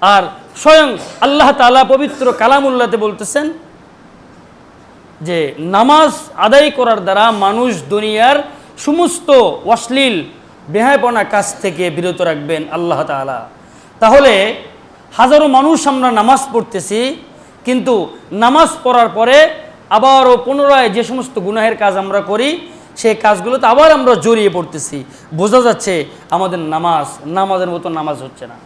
আর স্বয়ং আল্লাহ তালা পবিত্র কালামুল্লাতে বলতেছেন যে নামাজ আদায় করার দ্বারা মানুষ দুনিয়ার সমস্ত অশ্লীল, বেহায়পনা কাজ থেকে বিরত রাখবেন আল্লাহ তাআলা। তাহলে হাজারো মানুষ আমরা নামাজ পড়তেছি, কিন্তু নামাজ পড়ার পরে আবারও পুনরায় যে সমস্ত গুনাহের কাজ আমরা করি, সেই কাজগুলোতে আবার আমরা জড়িয়ে পড়তেছি। বোঝা যাচ্ছে আমাদের নামাজ, নামাজের মতো নামাজ হচ্ছে না।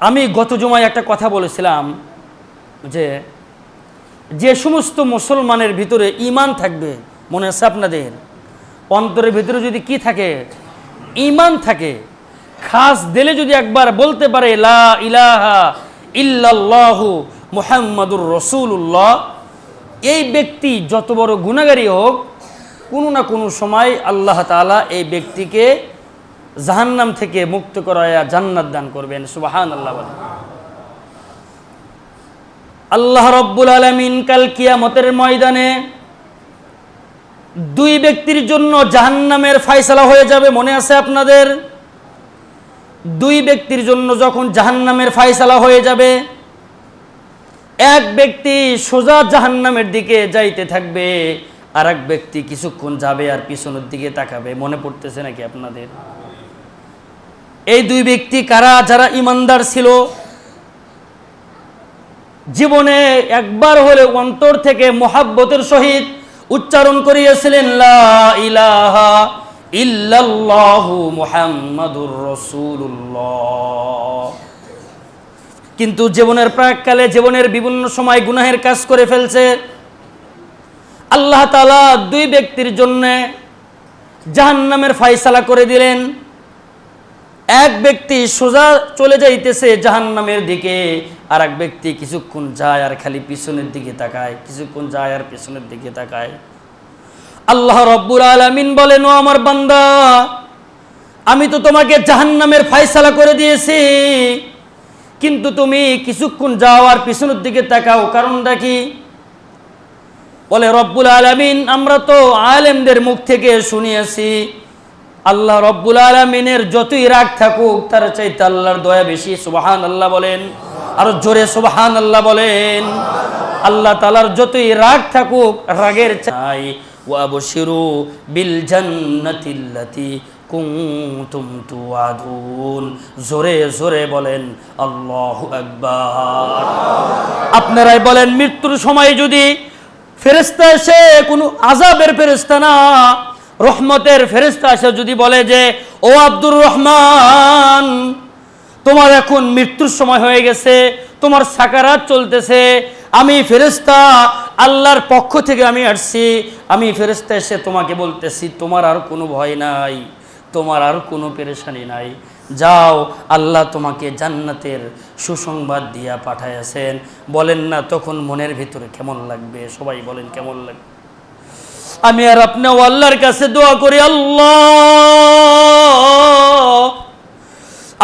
আমি গত জমায় একটা কথা বলেছিলাম যে যে সমস্ত মুসলমানের ভিতরে ইমান থাকবে, মনে আছে আপনাদের? অন্তরের ভিতরে যদি কি থাকে? ইমান থাকে। খাস দিলে যদি একবার বলতে পারে, লা ইলাহা ইল্লাল্লাহু মুহাম্মাদুর রসুল্লাহ এই ব্যক্তি যত বড় গুণাগারী হোক, কোনো না কোনো সময় আল্লাহ তাআলা এই ব্যক্তিকে জাহান্নাম থেকে মুক্ত করায়া জান্নাত দান করবেন সুবাহান আল্লাহ আল্লাহ রব্বুল আলমিন কাল কিয়ামতের ময়দানে দুই ব্যক্তির জন্য জাহান্নামের ফায়সালা হয়ে যাবে, মনে আছে আপনাদের? দুই ব্যক্তির জন্য যখন জাহান্নামের ফায়সালা হয়ে যাবে, এক ব্যক্তি সোজা জাহান্নামের দিকে যাইতে থাকবে আর এক ব্যক্তি কিছুক্ষণ যাবে আর পিছনের দিকে তাকাবে। মনে পড়তেছে নাকি আপনাদের? এই দুই ব্যক্তি কারা? যারা ইমানদার ছিল। জীবনে একবার হলে অন্তর থেকে মোহাব্বতের সহিত উচ্চারণ করিয়েছিলেন কিন্তু জীবনের প্রাককালে, জীবনের বিভিন্ন সময় গুনাহের কাজ করে ফেলছে। আল্লাহ তালা দুই ব্যক্তির জন্য জাহান্নামের ফায়সালা করে দিলেন। এক ব্যক্তি সোজা চলে যাইতেছে জাহান্নামের দিকে আর এক ব্যক্তি কিছুক্ষণ যায় আর খালি পিছনের দিকে তাকায়, কিছুক্ষণ যায় আর পিছনের দিকে তাকায়। আল্লাহ রব্বুল আলামিন বলেন, ও আমার বান্দা, আমি তো তোমাকে জাহান্নামের ফায়সালা করে দিয়েছি, কিন্তু তুমি কিছুক্ষণ যাও আর পিছনের দিকে তাকাও। কারণটা কি? বলে, রব্বুল আলামিন, আমরা তো আলেমদের মুখ থেকে শুনিয়েছি আল্লাহ রব্বুল আলমিনের যতই রাগ থাকুক, তার চাইতে আল্লাহর দয়া বেশি সুবাহান আল্লাহ বলেন। আরও জোরে সুবাহান আল্লাহ বলেন। আল্লাহ তালার যতই রাগ থাকুক, রাগের চাই ওয়াবশিরু বিল জান্নাতিল্লাতি কুনতুম তুআদুন। জোরে জোরে বলেন, আল্লাহু আকবার। আপনারাই বলেন, মৃত্যুর সময় যদি ফেরেশতা এসে কোনো আজাবের ফেরেশতা না রহমতের ফেরেস্তা এসে যদি বলে যে, ও আব্দুর রহমান, তোমার এখন মৃত্যুর সময় হয়ে গেছে, তোমার সাকারাত চলতেছে, আমি ফেরেস্তা আল্লাহর পক্ষ থেকে আমি আসছি, আমি ফেরেস্তা এসে তোমাকে বলতেছি, তোমার আর কোনো ভয় নাই, তোমার আর কোনো পেরেশানি নাই। যাও, আল্লাহ তোমাকে জান্নাতের সুসংবাদ দিয়া পাঠাইয়াছেন। বলেন না, তখন মনের ভিতরে কেমন লাগবে? সবাই বলেন, কেমন লাগবে? আমি আর আপনি আল্লাহর কাছে দোয়া করি, আল্লাহ।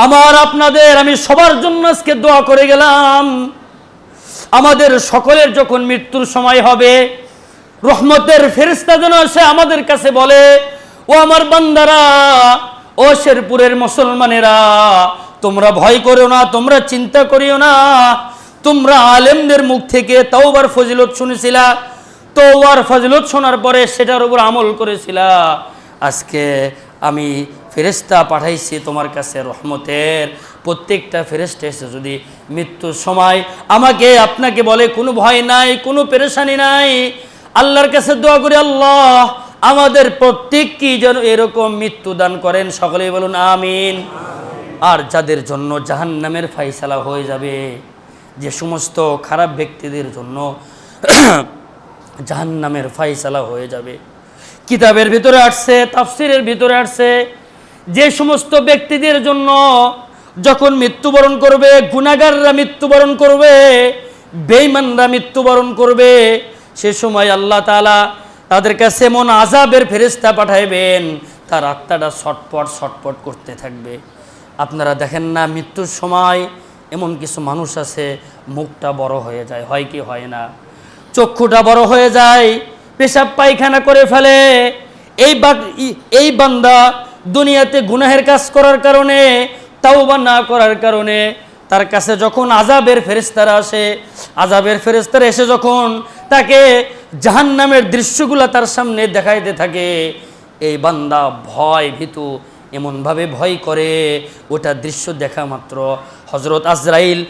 আমার আপনাদের, আমি সবার জন্য আজকে দোয়া করে গেলাম। আমাদের সকলের যখন মৃত্যুর সময় হবে, রহমতের ফেরিস্তা যেন সে আমাদের কাছে বলে, ও আমার বান্দারা, ও শেরপুরের মুসলমানেরা, তোমরা ভয় করো না, তোমরা চিন্তা করিও না, তোমরা আলেমদের মুখ থেকে তাওবার ফজিলত শুনেছিলা তো ওয়ার ফজলত শোনার পরে সেটার উপর আমল করেছিলা। আজকে আমি ফেরেস্তা পাঠাইছি তোমার কাছে রহমতের। প্রত্যেকটা ফেরেস্তা এসে যদি মৃত্যুর সময় আমাকে, আপনাকে বলে, কোনো ভয় নাই, কোনো পেরেশানি নাই, আল্লাহর কাছে দোয়া করি আল্লাহ, আমাদের প্রত্যেককেই যেন এরকম মৃত্যু দান করেন। সকলেই বলুন, আমিন। আর যাদের জন্য জাহান্নামের ফাইসালা হয়ে যাবে, যে সমস্ত খারাপ ব্যক্তিদের জন্য জাহান্নামের ফাইসালা হয়ে যাবে। কিতাবের ভিতরে আসছে, তাফসিরের ভিতরে আসছে, যে সমস্ত ব্যক্তিদের জন্য যখন মৃত্যুবরণ করবে গুনাগাররা মৃত্যুবরণ করবে, বেঈমানরা মৃত্যুবরণ করবে, সে সময় আল্লাহ তাআলা তাদের কাছে এমন আজাবের ফেরেস্তা পাঠাইবেন, তার আত্মাটা ছটপট ছটপট করতে থাকবে। আপনারা দেখেন না, মৃত্যুর সময় এমন কিছু মানুষ আছে, মুখটা বড় হয়ে যায়, হয় কি হয় না? চক্ষুটা বড় হয়ে যায়, পেশাব পায়খানা করে ফেলে। এই বা- এই বান্দা দুনিয়াতে গুনাহের কাজ করার কারণে, তাওবা না করার কারণে তার কাছে যখন আজাবের ফেরেস্তারা আসে আজাবের ফেরেস্তারা এসে যখন তাকে জাহান্নামের দৃশ্যগুলো তার সামনে দেখাইতে থাকে, এই বান্দা ভয় ভীতু, এমনভাবে ভয় করে, ওটা দৃশ্য দেখা মাত্র। হজরত আজরাইল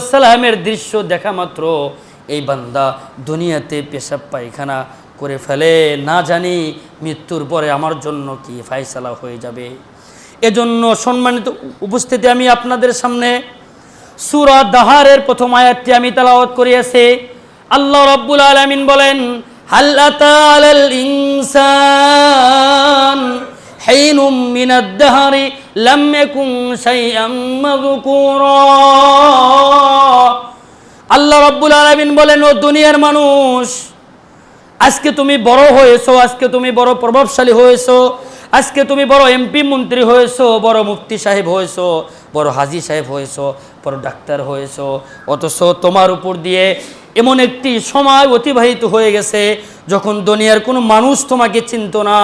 সালামের দৃশ্য দেখা মাত্র। এই বান্দা দুনিয়াতে পেশাব পায়খানা করে ফেলে। না জানি মৃত্যুর পরে আমার জন্য কি ফাইসালা হয়ে যাবে। এজন্য সম্মানিত উপস্থিতি আমি আপনাদের সামনে সুরা দাহারের প্রথম আয়াতটি আমি তালাওয়াত করিয়াছি। আল্লাহ রব্বুল আলামিন বলেন, হাল আল্লাহ রব্বুল আলামিন বলেন, ও দুনিয়ার মানুষ, আজকে তুমি বড় হয়েছো, আজকে তুমি বড় প্রভাবশালী হয়েছো, আজকে তুমি বড় এমপি মন্ত্রী হয়েছো, বড় মুফতি সাহেব হয়েছো, বড় হাজি সাহেব হয়েছো, বড় ডাক্তার হয়েছো, অথচ তোমার উপর দিয়ে এমন একটি সময় অতিবাহিত হয়ে গেছে, যখন দুনিয়ার কোনো মানুষ তোমাকে চিনত না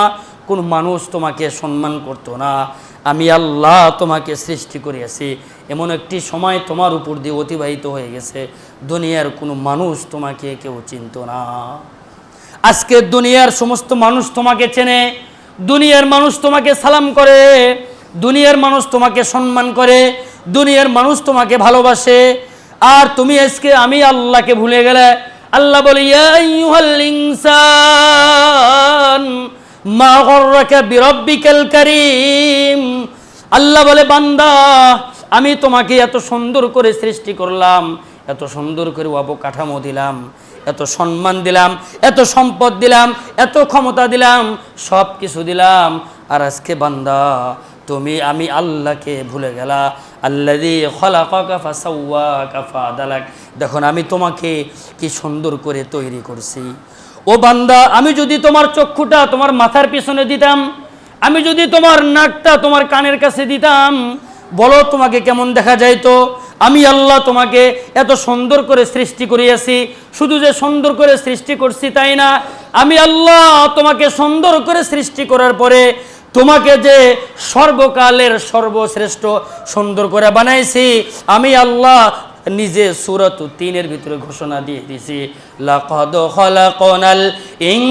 কোনো মানুষ তোমাকে সম্মান করতো না। আমি আল্লাহ তোমাকে সৃষ্টি করিয়াছি। এমন একটি সময় তোমার উপর দিয়ে অতিবাহিত হয়ে গেছে। দুনিয়ার কোনো মানুষ তোমাকে কেউ চিনত না। আজকে দুনিয়ার সমস্ত মানুষ তোমাকে চেনে। দুনিয়ার মানুষ তোমাকে সালাম করে। দুনিয়ার মানুষ তোমাকে সম্মান করে। দুনিয়ার মানুষ তোমাকে ভালোবাসে। আর তুমি আজকে আমি আল্লাহকে ভুলে গেলে আল্লাহ বলে, "ইয়া আইয়ুহাল ইনসান আল্লাহ বলে, বান্দা, আমি তোমাকে এত সুন্দর করে সৃষ্টি করলাম, এত সুন্দর করে অবকাঠামো দিলাম, এত সম্মান দিলাম, এত সম্পদ দিলাম, এত ক্ষমতা দিলাম, সব কিছু দিলাম। আর আজকে, বান্দা, তুমি, আমি আল্লাহকে ভুলে গেলা। আল্লাদি দেখুন, আমি তোমাকে কি সুন্দর করে তৈরি করছি। ও বান্দা, আমি যদি তোমার চক্ষুটা তোমার মাথার পিছনে দিতাম, আমি যদি তোমার নাকটা তোমার কানের কাছে দিতাম, বলো তোমাকে কেমন দেখা যাইতো? আমি আল্লাহ তোমাকে এত সুন্দর করে সৃষ্টি করিয়াছি, শুধু যে সুন্দর করে সৃষ্টি করছি তাই না, আমি আল্লাহ তোমাকে সুন্দর করে সৃষ্টি করার পরে তোমাকে যে সর্বকালের সর্বশ্রেষ্ঠ সুন্দর করে বানাইছি, আমি আল্লাহ নিজে সুরত তিনের ভিতরে ঘোষণা দিয়ে দিছি লাকদ খলাকনাল ইন